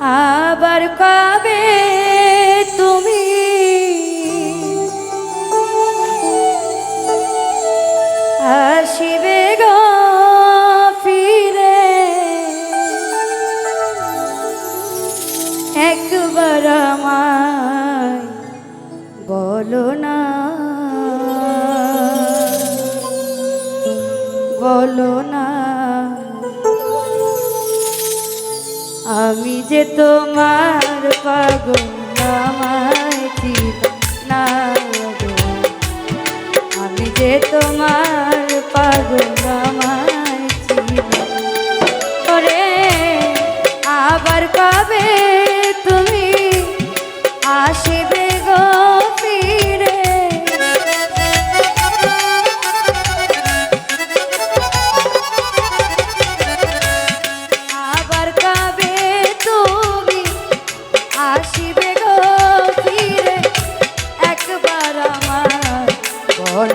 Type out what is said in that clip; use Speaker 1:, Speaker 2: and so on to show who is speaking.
Speaker 1: আবার কবে তুমি? আসিবে গো ফিরে। একবার আমায় বলো না। বলো না। আমি যে তোমার